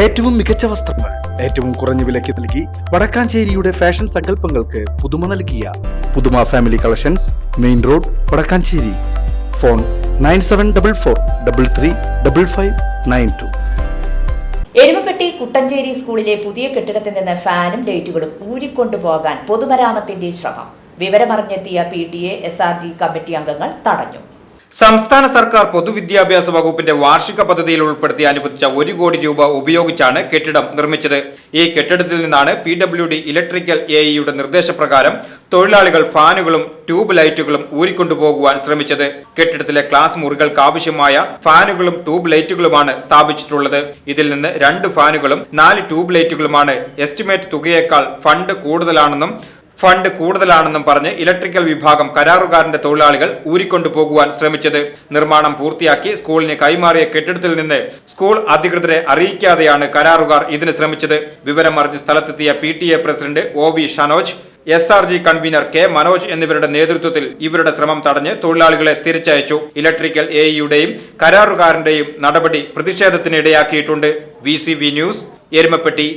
ഏറ്റവും മികച്ച വസ്ത്രങ്ങൾ ഏറ്റവും കുറഞ്ഞ വിലയ്ക്ക് നൽകി വടക്കാഞ്ചേരിയുടെ ഫാഷൻ സങ്കല്പങ്ങൾക്ക് പുതുമ നൽകിയ പുതുമ family collections main road Vadakkanchery. Phone nine seven double four double three double five nine two. Erumapetty Kuttanchery സ്കൂളിലെ പുതിയ കെട്ടിടത്തിൽ നിന്ന് ഫാനും ലൈറ്റുകളും ഊരിക്കൊണ്ടുപോകാൻ പൊതുമരാമത്തിന്റെ ശ്രമം. വിവരമറിഞ്ഞെത്തിയ P T A S R G committee അംഗങ്ങൾ തടഞ്ഞു. സംസ്ഥാന സർക്കാർ പൊതുവിദ്യാഭ്യാസ വകുപ്പിന്റെ വാർഷിക പദ്ധതിയിൽ ഉൾപ്പെടുത്തി അനുവദിച്ച ഒരു കോടി രൂപ ഉപയോഗിച്ചാണ് കെട്ടിടം നിർമ്മിച്ചത്. ഈ കെട്ടിടത്തിൽ നിന്നാണ് പി ഡബ്ല്യു ഡി ഇലക്ട്രിക്കൽ എഇയുടെ ഇയുടെ നിർദ്ദേശപ്രകാരം തൊഴിലാളികൾ ഫാനുകളും ട്യൂബ് ലൈറ്റുകളും ഊരിക്കൊണ്ടുപോകുവാൻ ശ്രമിച്ചത്. കെട്ടിടത്തിലെ ക്ലാസ് മുറികൾക്ക് ആവശ്യമായ ഫാനുകളും ട്യൂബ് ലൈറ്റുകളുമാണ് സ്ഥാപിച്ചിട്ടുള്ളത്. ഇതിൽ നിന്ന് രണ്ട് ഫാനുകളും നാല് ട്യൂബ് ലൈറ്റുകളുമാണ് എസ്റ്റിമേറ്റ് തുകയേക്കാൾ ഫണ്ട് കൂടുതലാണെന്നും ഫണ്ട് കൂടുതലാണെന്നും പറഞ്ഞ് ഇലക്ട്രിക്കൽ വിഭാഗം കരാറുകാരന്റെ തൊഴിലാളികൾ ഊരിക്കൊണ്ടു പോകുവാൻ ശ്രമിച്ചത്. നിർമ്മാണം പൂർത്തിയാക്കി സ്കൂളിന് കൈമാറിയ കെട്ടിടത്തിൽ നിന്ന് സ്കൂൾ അധികൃതരെ അറിയിക്കാതെയാണ് കരാറുകാർ ഇതിന് ശ്രമിച്ചത്. വിവരമറിഞ്ഞ് സ്ഥലത്തെത്തിയ P T A president O V Shanoj S R G convener K Manoj എന്നിവരുടെ നേതൃത്വത്തിൽ ഇവരുടെ ശ്രമം തടഞ്ഞ് തൊഴിലാളികളെ തിരിച്ചയച്ചു. ഇലക്ട്രിക്കൽ എ ഇയുടെയും കരാറുകാരന്റെയും നടപടി പ്രതിഷേധത്തിനിടയാക്കിയിട്ടുണ്ട്. V C V news Erumapetty.